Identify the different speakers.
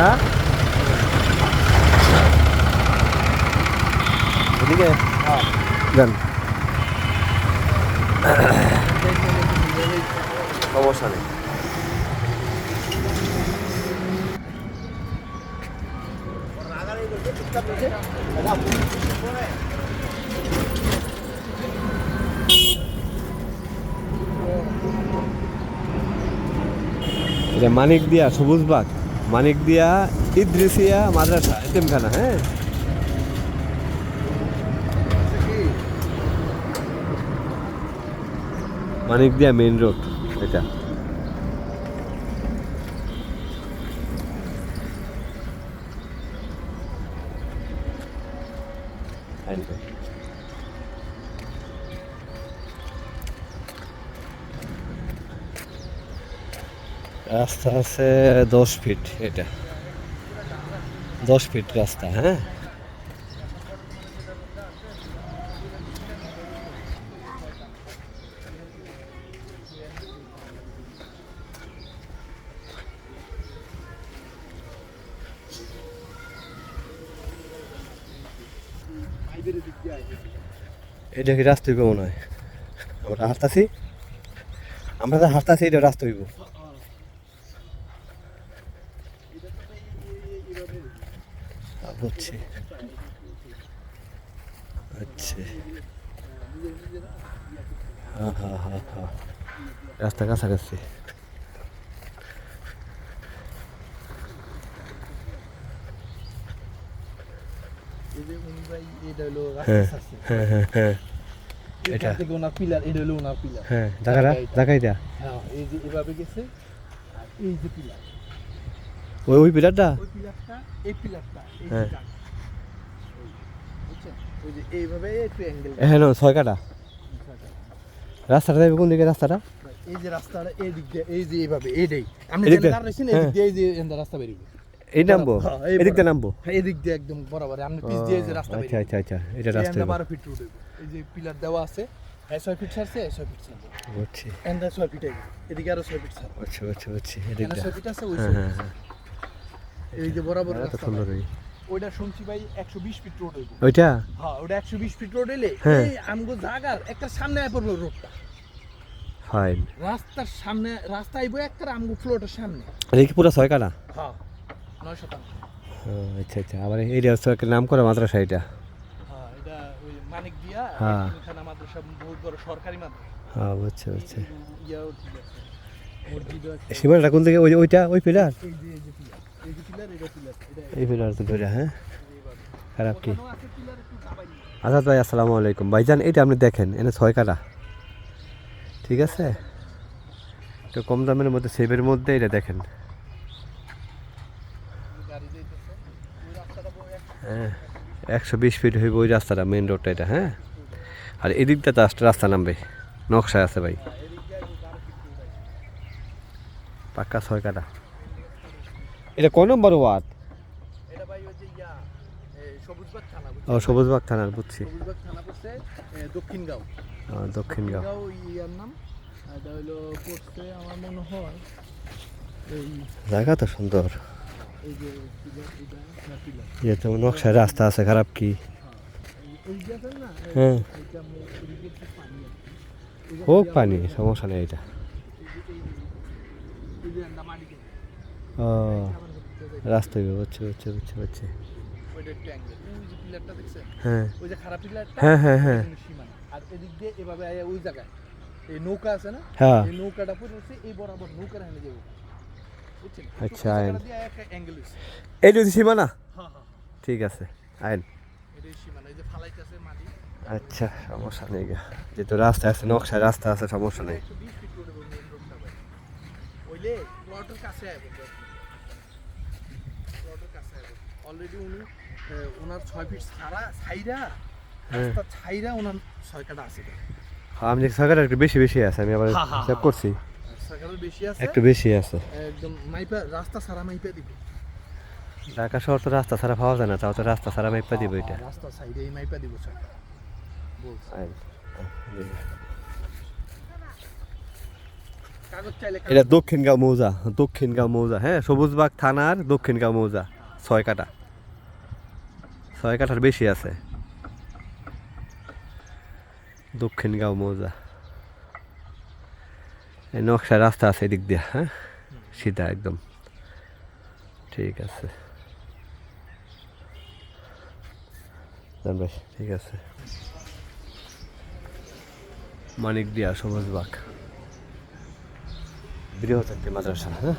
Speaker 1: হ্যাঁ? এদিকে? যান সমস্যা মানিক দিয়া সবুজ বাগ। মানিক দিয়া ইদ্রিসিয়া মাদ্রাসা এতিমখানা হ্যাঁ মানিক দিয়া মেইন রোড এটা রাস্তা আছে দশ ফিট এটা। দশ ফিট রাস্তা হ্যাঁ? এটা কি রাস্তা হইব মনে হয়? আমরা হাঁটতাছি? আমরা তো হাঁটতাছি, এটা রাস্তা হইব। আচ্ছা হ্যাঁ হ্যাঁ হ্যাঁ হ্যাঁ রাস্তা কাছাকাছি। হ্যাঁ হ্যাঁ হ্যাঁ হ্যাঁ। এটা।
Speaker 2: এটা ওনার পিলার এটা হলো ওনার পিলার
Speaker 1: হ্যাঁ জায়গাটা জায়গায় দেয়া।
Speaker 2: হ্যাঁ এই যে এভাবে গেছে এই যে পিলার।
Speaker 1: ওই ওই পিলারটা?
Speaker 2: ওই পিলারটা এই পিলারটা
Speaker 1: হ্যাঁ।
Speaker 2: এইভাবে একটু অ্যাঙ্গেল
Speaker 1: হ্যাঁ ছয় কাটা। রাস্তাটা যাবে কোন দিকে রাস্তাটা?
Speaker 2: এই যে রাস্তাটা এই দিক দিয়ে এই যে এইভাবে এইটাই আপনি
Speaker 1: এদিক
Speaker 2: যেন
Speaker 1: দিয়ে?
Speaker 2: এই দিক
Speaker 1: হ্যাঁ।
Speaker 2: দিয়ে এই যে এখানটা রাস্তা বেরিয়ে
Speaker 1: এই নামবো? এদিক দিয়ে নামবো?
Speaker 2: দিয়ে একদম বরাবর। আপনি পিস দিয়ে যে রাস্তা
Speaker 1: আচ্ছা আচ্ছা আচ্ছা এটা রাস্তা
Speaker 2: এখানটা বারো ফিট রোড এই যে পিলার দেওয়া আছে ছয় ফিট ছাড়ছে ছয় ফিট ছাড়ছে।
Speaker 1: বুঝছি।
Speaker 2: এখানটা ছয় ফিট এদিকে আরও ছয় ফিট ছাড়ছে।
Speaker 1: এদিক
Speaker 2: ছয় ফিট আছে ওই
Speaker 1: হ্যাঁ
Speaker 2: ছয়
Speaker 1: হ্যাঁ
Speaker 2: ফিট
Speaker 1: হ্যাঁ।
Speaker 2: এই যে বরাবর
Speaker 1: এত
Speaker 2: রাস্তা
Speaker 1: সুন্দর ওই
Speaker 2: ওইটা শুনছি ভাই একশো বিশ ফিট রোড হইব।
Speaker 1: ওইটা?
Speaker 2: হ্যাঁ ওটা একশো বিশ ফিট রোড এলে
Speaker 1: হ্যাঁ।
Speaker 2: এই আমগো জাগার একটা সামনে আয় পড়ল রোডটা
Speaker 1: ফাইন
Speaker 2: রাস্তার সামনে রাস্তা আইবো একটা আমগো ফ্লোটের সামনে।
Speaker 1: এটা কি পুরো ছয় কাটা
Speaker 2: হ্যাঁ নয় শতাংশ।
Speaker 1: ও, আচ্ছা আচ্ছা। আবার হচ্ছে একটা নাম করা মাদ্রাসা এটা।
Speaker 2: হ্যাঁ এটা ওই মানিক দিয়া
Speaker 1: হ্যাঁ।
Speaker 2: মাদ্রাসা বহুত বড় সরকারি মাদ্রাসা।
Speaker 1: হ্যাঁ বুঝছি বুঝছি সীমানাটা কোন দিকে? ওই ওইটা? ওই পিলার?
Speaker 2: এই পিলার।
Speaker 1: তো ধরে হ্যাঁ? খারাপ কি? আজাদ ভাই আসসালামু আলাইকুম। ভাইজান এটা আপনি দেখেন এনে ছয় কাটা ঠিক আছে? একটু কম দামের মধ্যে সেভের মধ্যে এটা দেখেন। হ্যাঁ একশো বিশ ফিট হইব ওই রাস্তাটা মেন রোডটা এটা হ্যাঁ? আর এদিকটা তো রাস্তা নামবে নকশায় আছে ভাই। পাক্কা ছয় কাটা এটা কোন নম্বর ওয়ার্ড?
Speaker 2: এটা ভাই ওই যে ইয়া এ, সবুজবাগ থানা
Speaker 1: ও সবুজবাগ থানার বুঝছি।
Speaker 2: দক্ষিণগাঁও।
Speaker 1: দক্ষিণ গাঁও
Speaker 2: দক্ষিণগাঁও ইয়ার নাম হলো পড়ছে আমার মনে হয়
Speaker 1: জায়গা তো সুন্দর।
Speaker 2: এই যে পিলার এটা না পিলার
Speaker 1: ইয়ে তো নকশায় রাস্তা আছে খারাপ কি? হ্যাঁ। হোক পানি সমস্যা নেই এটা
Speaker 2: এই যে- এই যে- এই যে আমরা মাটি কিনে,
Speaker 1: ও বুঝছে বুঝছে বুঝছে বুঝছে? হ্যাঁ। হ্যাঁ, হ্যাঁ, হ্যাঁ।
Speaker 2: আর এদিক দিয়ে এভাবে ওই জায়গায়। এই নৌকা আছে না?
Speaker 1: হ্যাঁ।
Speaker 2: এই নৌকাটা এই বরাবর নৌকার হানে যাব।
Speaker 1: আচ্ছা, আইন। এই যদি সীমানা? ঠিক আছে আইন। আচ্ছা সমস্যা নেই যেহেতু রাস্তা আছে নকশা রাস্তা আছে সমস্যা নেই
Speaker 2: একশো বিশ ফিট রোড এবং মেন রোডটা ভাই ওইলে প্লটের কাছে প্লটের অলরেডি উনি ওনার ছয় ফিট ছাড়া ছাইরা
Speaker 1: হ্যাঁ।
Speaker 2: রাস্তা ছাইরা ওনার ছয় কাটা আছে।
Speaker 1: আমি দেখি সরকার একটু বেশি বেশি আছে আমি আবার হিসাব। করছি
Speaker 2: ছয় বেশি আছে
Speaker 1: একটু বেশি আছে
Speaker 2: একদম মাইপা রাস্তা ছাড়া মাইপা দিবে
Speaker 1: ঢাকা শহর তো রাস্তা ছাড়া পাওয়া যায় না তাও তো রাস্তা ছাড়া মেপা দিব এটা
Speaker 2: রাস্তা সাইডে মাইপা দিব ছয় কাটা বলছে
Speaker 1: আইন। এটা দক্ষিণগাঁও মৌজা দক্ষিণগাঁও মৌজা হ্যাঁ? সবুজবাগ থানার দক্ষিণগাঁও মৌজা, ছয় কাটা ছয় কাঠার বেশি আছে। দক্ষিণগাঁও মৌজা। এই নকশা রাস্তা আছে এদিক দিয়ে হ্যাঁ? সিধা একদম। ঠিক আছে। ঠিক আছে। মানিক দিয়া সবুজবাগ। বৃহৎ একটি মাদ্রাসা হ্যাঁ